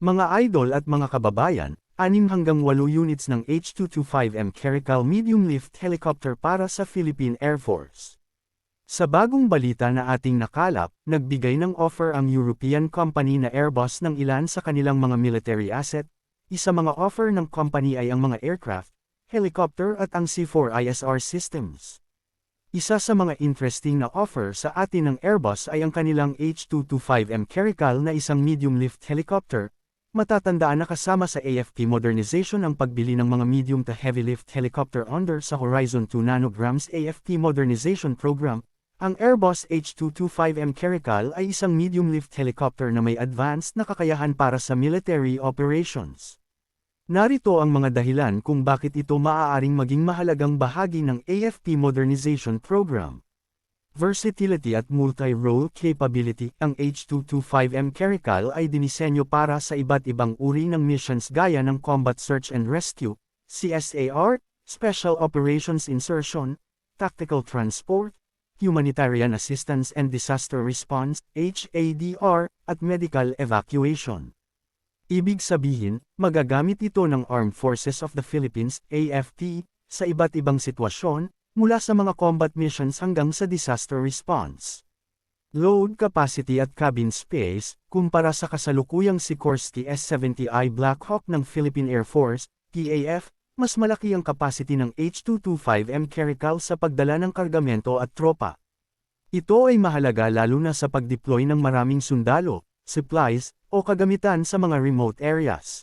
Mga idol at mga kababayan, 6 hanggang 8 units ng H225M Caracal Medium Lift Helicopter para sa Philippine Air Force. Sa bagong balita na ating nakalap, nagbigay ng offer ang European company na Airbus ng ilan sa kanilang mga military asset, isa mga offer ng company ay ang mga aircraft, helicopter at ang C4ISR systems. Isa sa mga interesting na offer sa atin ng Airbus ay ang kanilang H225M Caracal na isang medium lift helicopter, Matatandaan na kasama sa AFP modernization ang pagbili ng mga medium to heavy lift helicopter under sa Horizon 2 nanograms AFP modernization program. Ang Airbus H225M Caracal ay isang medium lift helicopter na may advanced na kakayahan para sa military operations. Narito ang mga dahilan kung bakit ito maaaring maging mahalagang bahagi ng AFP modernization program. Versatility at multi-role capability, ang H225M Caracal ay dinisenyo para sa iba't ibang uri ng missions gaya ng Combat Search and Rescue, CSAR, Special Operations Insertion, Tactical Transport, Humanitarian Assistance and Disaster Response, HADR, at Medical Evacuation. Ibig sabihin, magagamit ito ng Armed Forces of the Philippines, AFP, sa iba't ibang sitwasyon, mula sa mga combat missions hanggang sa disaster response. Load capacity at cabin space, kumpara sa kasalukuyang Sikorsky S-70I Black Hawk ng Philippine Air Force, PAF, mas malaki ang capacity ng H-225M Caracal sa pagdala ng kargamento at tropa. Ito ay mahalaga lalo na sa pag-deploy ng maraming sundalo, supplies, o kagamitan sa mga remote areas.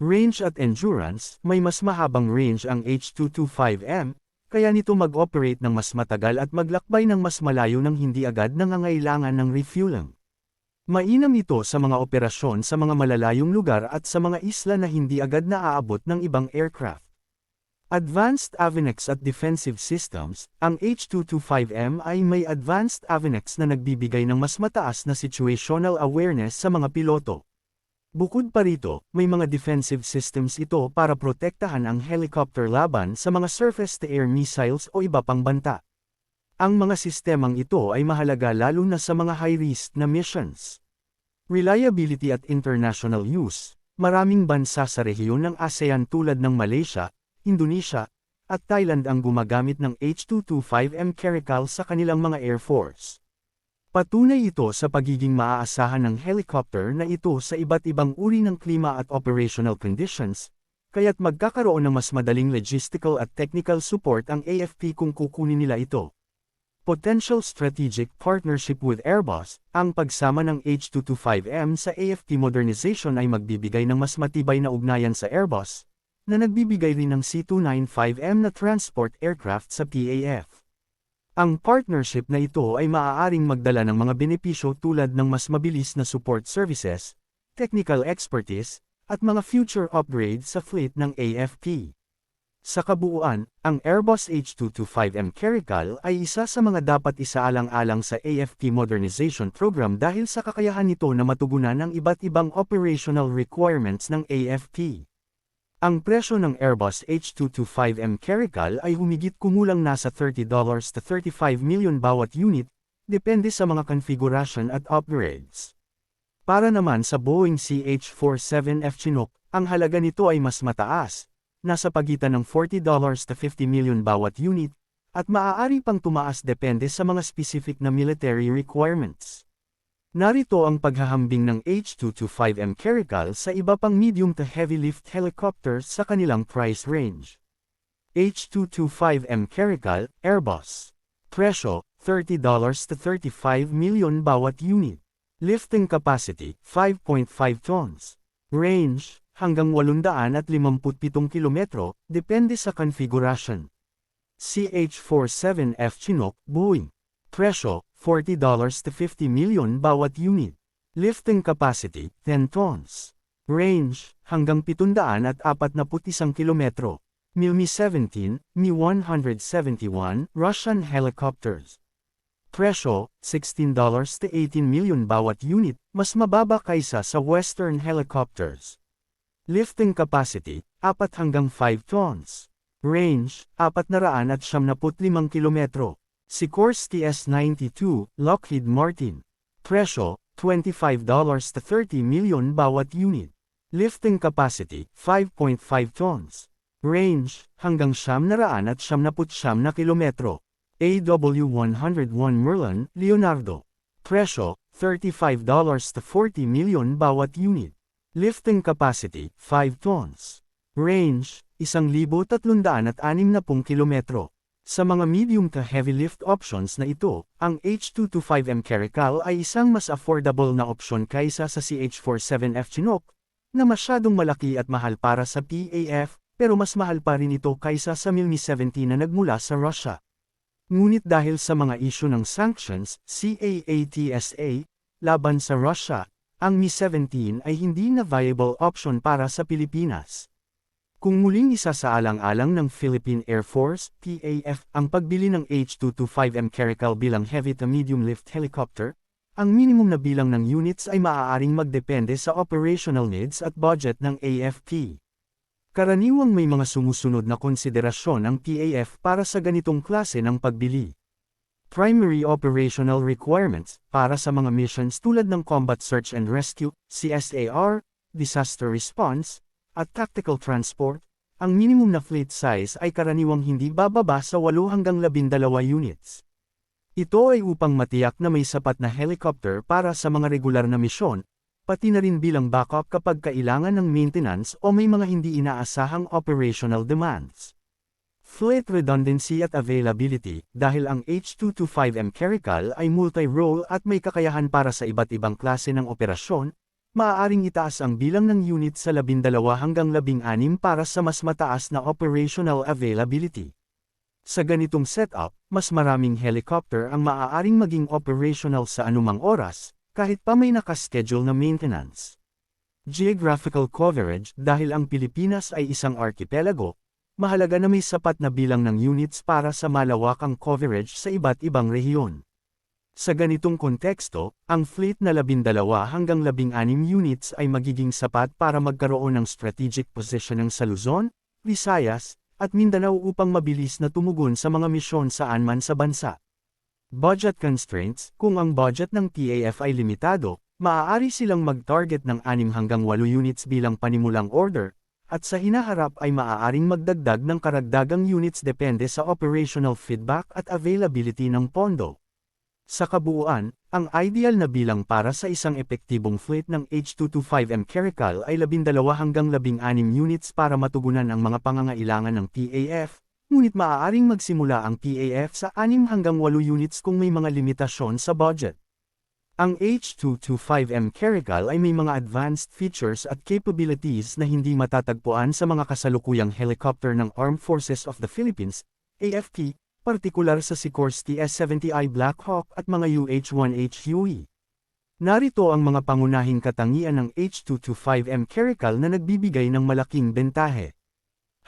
Range at endurance, may mas mahabang range ang H-225M, kaya nito mag-operate ng mas matagal at maglakbay ng mas malayo nang hindi agad nangangailangan ng refueling. Mainam ito sa mga operasyon sa mga malalayong lugar at sa mga isla na hindi agad naaabot ng ibang aircraft. Advanced Avionics at Defensive Systems, ang H225M ay may advanced avionics na nagbibigay ng mas mataas na situational awareness sa mga piloto. Bukod pa rito, may mga defensive systems ito para protektahan ang helicopter laban sa mga surface-to-air missiles o iba pang banta. Ang mga sistemang ito ay mahalaga lalo na sa mga high-risk na missions. Reliability at international use, maraming bansa sa rehiyon ng ASEAN tulad ng Malaysia, Indonesia, at Thailand ang gumagamit ng H225M Caracal sa kanilang mga Air Force. Patunay ito sa pagiging maaasahan ng helicopter na ito sa iba't ibang uri ng klima at operational conditions, kaya't magkakaroon ng mas madaling logistical at technical support ang AFP kung kukunin nila ito. Potential Strategic Partnership with Airbus, ang pagsama ng H225M sa AFP modernization ay magbibigay ng mas matibay na ugnayan sa Airbus, na nagbibigay rin ng C295M na transport aircraft sa PAF. Ang partnership na ito ay maaaring magdala ng mga benepisyo tulad ng mas mabilis na support services, technical expertise, at mga future upgrades sa fleet ng AFP. Sa kabuuan, ang Airbus H225M Caracal ay isa sa mga dapat isaalang-alang sa AFP modernization program dahil sa kakayahan nito na matugunan ang iba't ibang operational requirements ng AFP. Ang presyo ng Airbus H225M Caracal ay humigit kumulang nasa $30 to 35 million bawat unit, depende sa mga configuration at upgrades. Para naman sa Boeing CH-47F Chinook, ang halaga nito ay mas mataas, nasa pagitan ng $40 to 50 million bawat unit, at maaari pang tumaas depende sa mga specific na military requirements. Narito ang paghahambing ng H225M Caracal sa iba pang medium to heavy lift helicopters sa kanilang price range. H225M Caracal, Airbus. Presyo, $30 to 35 million bawat unit. Lifting capacity, 5.5 tons. Range, hanggang 857 kilometro, depende sa configuration. CH-47F Chinook, Boeing. Presyo, $40 to 50 million bawat unit. Lifting capacity, 10 tons. Range, hanggang 741 kilometro. Mi-17, Mi-171, Russian helicopters. Presyo, $16 to 18 million bawat unit, mas mababa kaysa sa Western helicopters. Lifting capacity, 4 hanggang 5 tons. Range, 475 kilometro. Sikorsky S-92, Lockheed Martin. Presyo, $25 to 30 million bawat unit. Lifting capacity, 5.5 tons. Range, hanggang siyam na raan at siyam na putsyam na kilometro. AW101 Merlin, Leonardo. Presyo, $35 to 40 million bawat unit. Lifting capacity, 5 tons. Range, 1,360 kilometro. Sa mga medium to heavy lift options na ito, ang H225M Caracal ay isang mas affordable na opsyon kaysa sa CH47F Chinook, na masyadong malaki at mahal para sa PAF, pero mas mahal pa rin ito kaysa sa Mi-17 na nagmula sa Russia. Ngunit dahil sa mga isyu ng sanctions, CAATSA, laban sa Russia, ang Mi-17 ay hindi na viable option para sa Pilipinas. Kung muling isasaalang-alang ng Philippine Air Force, PAF, ang pagbili ng H225M Caracal bilang heavy to medium lift helicopter, ang minimum na bilang ng units ay maaaring magdepende sa operational needs at budget ng AFP. Karaniwang may mga sumusunod na konsiderasyon ang PAF para sa ganitong klase ng pagbili. Primary Operational Requirements para sa mga missions tulad ng Combat Search and Rescue, CSAR, Disaster Response, at tactical transport, ang minimum na fleet size ay karaniwang hindi bababa sa 8 hanggang 12 units. Ito ay upang matiyak na may sapat na helicopter para sa mga regular na misyon, pati na rin bilang backup kapag kailangan ng maintenance o may mga hindi inaasahang operational demands. Fleet redundancy at availability, dahil ang H225M Caracal ay multi-role at may kakayahan para sa iba't ibang klase ng operasyon, maaaring itaas ang bilang ng unit sa 12 hanggang 16 para sa mas mataas na operational availability. Sa ganitong setup, mas maraming helicopter ang maaaring maging operational sa anumang oras, kahit pa may nakaschedule na maintenance. Geographical coverage Dahil ang Pilipinas ay isang archipelago, mahalaga na may sapat na bilang ng units para sa malawakang coverage sa iba't ibang rehiyon. Sa ganitong konteksto, ang fleet na 12 hanggang 16 units ay magiging sapat para magkaroon ng strategic positioning sa Luzon, Visayas, at Mindanao upang mabilis na tumugon sa mga misyon saan man sa bansa. Budget constraints, kung ang budget ng PAF ay limitado, maaari silang mag-target ng 6 hanggang 8 units bilang panimulang order, at sa hinaharap ay maaaring magdagdag ng karagdagang units depende sa operational feedback at availability ng pondo. Sa kabuuan, ang ideal na bilang para sa isang epektibong fleet ng H225M Caracal ay 12 hanggang 16 units para matugunan ang mga pangangailangan ng PAF, ngunit maaaring magsimula ang PAF sa 6 hanggang 8 units kung may mga limitasyon sa budget. Ang H225M Caracal ay may mga advanced features at capabilities na hindi matatagpuan sa mga kasalukuyang helicopter ng Armed Forces of the Philippines, AFP, partikular sa Sikorsky S-70i Black Hawk at mga UH-1H Huey. Narito ang mga pangunahing katangian ng H225M Caracal na nagbibigay ng malaking bentahe.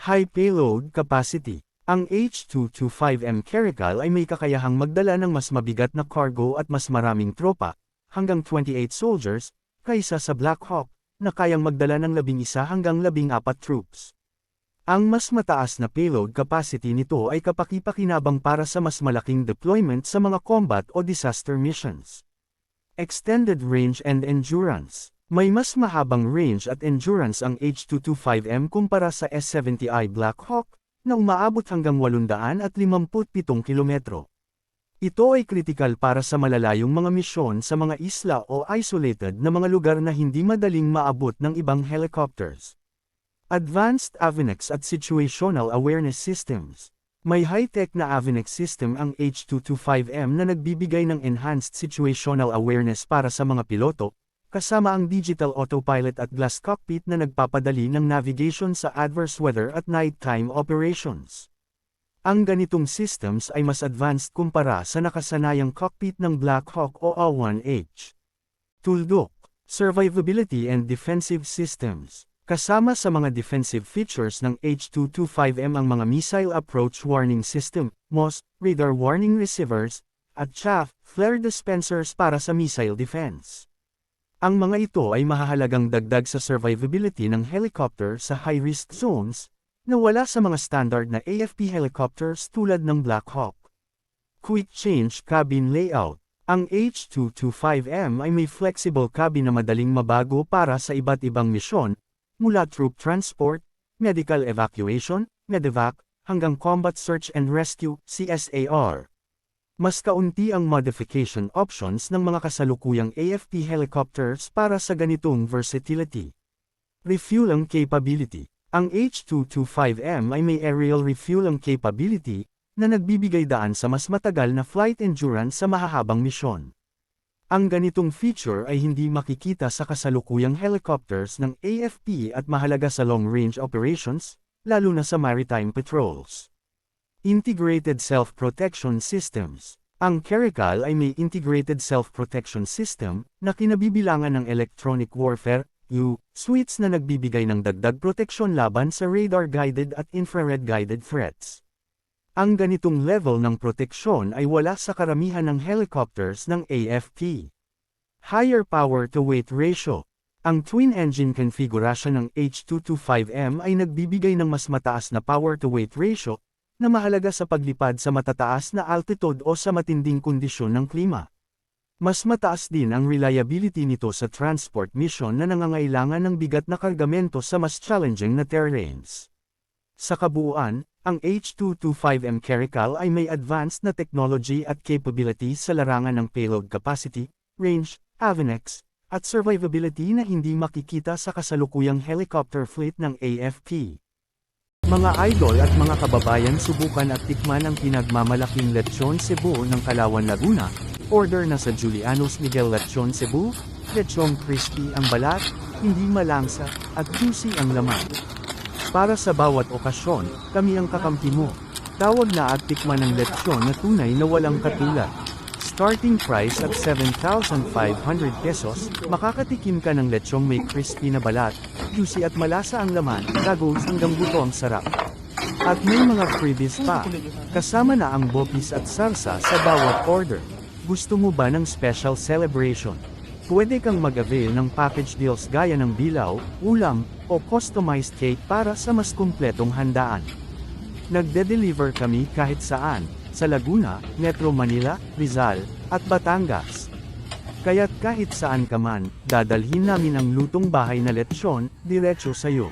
High payload capacity. Ang H225M Caracal ay may kakayahang magdala ng mas mabigat na cargo at mas maraming tropa, hanggang 28 soldiers, kaysa sa Black Hawk, na kayang magdala ng 11 hanggang 14 troops. Ang mas mataas na payload capacity nito ay kapakipakinabang para sa mas malaking deployment sa mga combat o disaster missions. Extended Range and Endurance May mas mahabang range at endurance ang H225M kumpara sa S70i Black Hawk, na umaabot hanggang 857 kilometro. Ito ay kritikal para sa malalayong mga misyon sa mga isla o isolated na mga lugar na hindi madaling maabot ng ibang helicopters. Advanced Avionics at Situational Awareness Systems. May high-tech na Avionics system ang H225M na nagbibigay ng enhanced situational awareness para sa mga piloto, kasama ang digital autopilot at glass cockpit na nagpapadali ng navigation sa adverse weather at nighttime operations. Ang ganitong systems ay mas advanced kumpara sa nakasanayang cockpit ng Black Hawk o A1H. Tuldok, Survivability and Defensive Systems Kasama sa mga defensive features ng H225M ang mga Missile Approach Warning System, MOS, Radar Warning Receivers, at chaff, flare dispensers para sa missile defense. Ang mga ito ay mahahalagang dagdag sa survivability ng helicopter sa high-risk zones, na wala sa mga standard na AFP helicopters tulad ng Black Hawk. Quick Change Cabin Layout Ang H225M ay may flexible cabin na madaling mabago para sa iba't ibang misyon, mula troop transport, medical evacuation, medevac, hanggang combat search and rescue, CSAR. Mas kaunti ang modification options ng mga kasalukuyang AFP helicopters para sa ganitong versatility. Refueling capability. Ang H225M ay may aerial refueling capability na nagbibigay daan sa mas matagal na flight endurance sa mahahabang misyon. Ang ganitong feature ay hindi makikita sa kasalukuyang helicopters ng AFP at mahalaga sa long-range operations, lalo na sa maritime patrols. Integrated Self-Protection Systems Ang Caracal ay may Integrated Self-Protection System na kinabibilangan ng Electronic Warfare U, suites na nagbibigay ng dagdag proteksyon laban sa radar-guided at infrared-guided threats. Ang ganitong level ng proteksyon ay wala sa karamihan ng helicopters ng AFP. Higher power-to-weight ratio. Ang twin-engine configuration ng H225M ay nagbibigay ng mas mataas na power-to-weight ratio, na mahalaga sa paglipad sa matataas na altitude o sa matinding kondisyon ng klima. Mas mataas din ang reliability nito sa transport mission na nangangailangan ng bigat na kargamento sa mas challenging na terrains. Sa kabuuan, ang H225M Caracal ay may advanced na technology at capability sa larangan ng payload capacity, range, avionics, at survivability na hindi makikita sa kasalukuyang helicopter fleet ng AFP. Mga idol at mga kababayan subukan at tikman ang pinagmamalaking lechon Cebu ng Kalawan Laguna, order na sa Julianos Miguel Lechon Cebu, lechon crispy ang balat, hindi malangsa, at juicy ang laman. Para sa bawat okasyon, kami ang kakampi mo. Tawag na at tikman ang lechon na tunay na walang katulad. Starting price at 7,500 pesos, makakatikim ka ng lechong may crispy na balat, juicy at malasa ang laman, gagawin hanggang buto ang sarap. At may mga freebies pa, kasama na ang bopis at salsa sa bawat order. Gusto mo ba ng special celebration? Pwede kang mag-avail ng package deals gaya ng bilaw, ulam, o customized cake para sa mas kumpletong handaan. Nagde-deliver kami kahit saan, sa Laguna, Metro Manila, Rizal, at Batangas. Kaya't kahit saan ka man, dadalhin namin ang lutong bahay na lechon, diretso sa'yo.